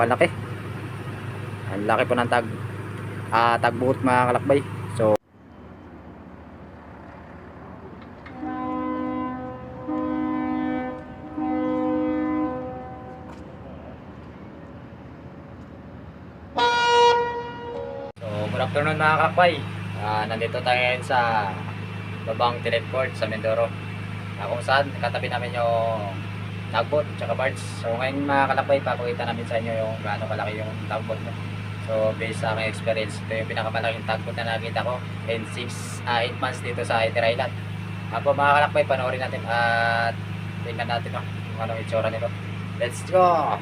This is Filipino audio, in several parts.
ang laki. Ang laki po ng tag ah, tagbuot mga kalakbay. So So, good afternoon mga kalakbay. Ah, nandito tayo sa Babang Teleport sa Mindoro. Ah, kung saan katabi namin yung tugboat tsaka barge. So ngayon mga kalakbay, papakita namin sa inyo yung gaano kalaki yung tugboat. No? So based sa aking experience, ito yung pinakamalaking tugboat na nakita ko in 6, 8 months dito sa Eter Island. Apo mga kalakbay, panoorin natin at tingnan natin no, kung anong itsura nito. Let's go!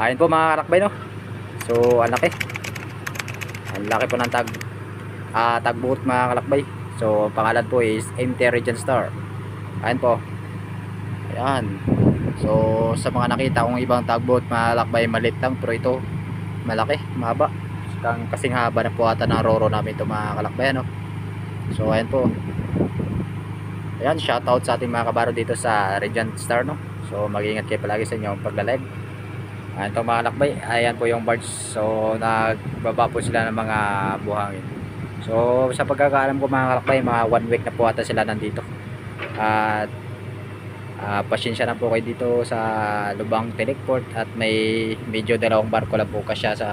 Ayun po mga kalakbay no. So ang laki. Ang laki po ng tag ah, tagboat mga kalakbay. So pangalan po is MT Regent Star. Ayun po. Ayan. So, sa mga nakita kong ibang tugboat, malakbay malit lang. Pero ito, malaki, mahaba. Kasing haba na po ata ng roro namin ito mga kalakbay. Ano? So, ayan po. Ayan, shoutout sa ating mga kabaro dito sa Regent Star. No? So, mag-ingat kayo palagi sa inyong paglalag. Ayan po mga kalakbay. Ayan po yung barge. So, nagbaba po sila ng mga buhangin. So, sa pagkakaalam ko mga kalakbay, mga one week na po ata sila nandito. At Ah, pasensya na po kayo dito sa Lubang Teleport at may medyo dalawang barko lang po kasya sa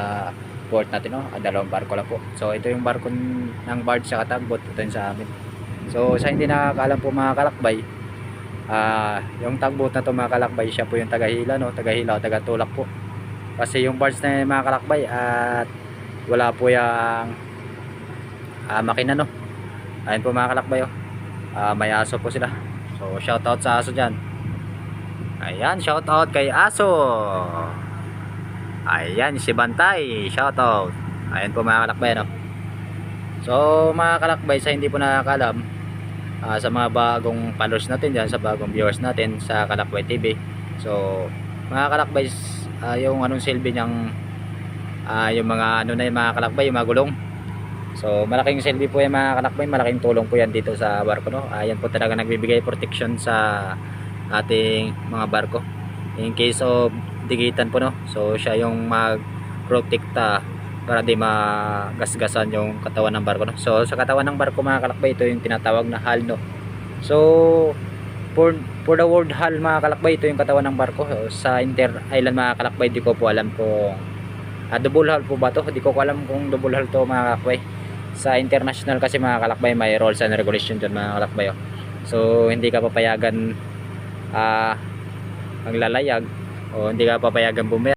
port natin no. Ah, dalawang barko lang po. So ito yung barko ng barge sa tugboat ito sa amin. So sa hindi nakakaalam po mga kalakbay, ah yung tugboat na to mga kalakbay siya po yung tagahila no, tagahila o tagatulak po. Kasi yung barge na yun, mga kalakbay at wala po yung ah, makina no. Ayun po mga kalakbay oh. Ah, may aso po sila. So, shoutout sa aso dyan. Ayan, shoutout kay aso. Ayan, si Bantay. Shoutout. Ayan po mga kalakbay, no? So, mga kalakbay, sa hindi po nakakalam, ah, sa mga bagong followers natin dyan, sa bagong viewers natin sa Kalakbay TV. So, mga kalakbay, ah, yung anong silbi niyang ah, yung mga ano na yung mga kalakbay, yung mga gulong. So, malaking silbi po yung mga kalakbay, malaking tulong po yan dito sa barko, no? Ayan po talaga nagbibigay protection sa ating mga barko. In case of digitan po, no? So, siya yung mag-protecta para di magasgasan yung katawan ng barko, no? So, sa katawan ng barko, mga kalakbay, ito yung tinatawag na hull, no? So, for, for the word hull, mga kalakbay, ito yung katawan ng barko. So, sa inter-island, mga kalakbay, di ko po alam kung ah, double hull po ba to? Di ko po alam kung double hull to, mga kalakbay sa international kasi mga kalakbay may rules and regulation dyan mga kalakbay oh. so hindi ka papayagan ah ang lalayag o hindi ka papayagan bumaya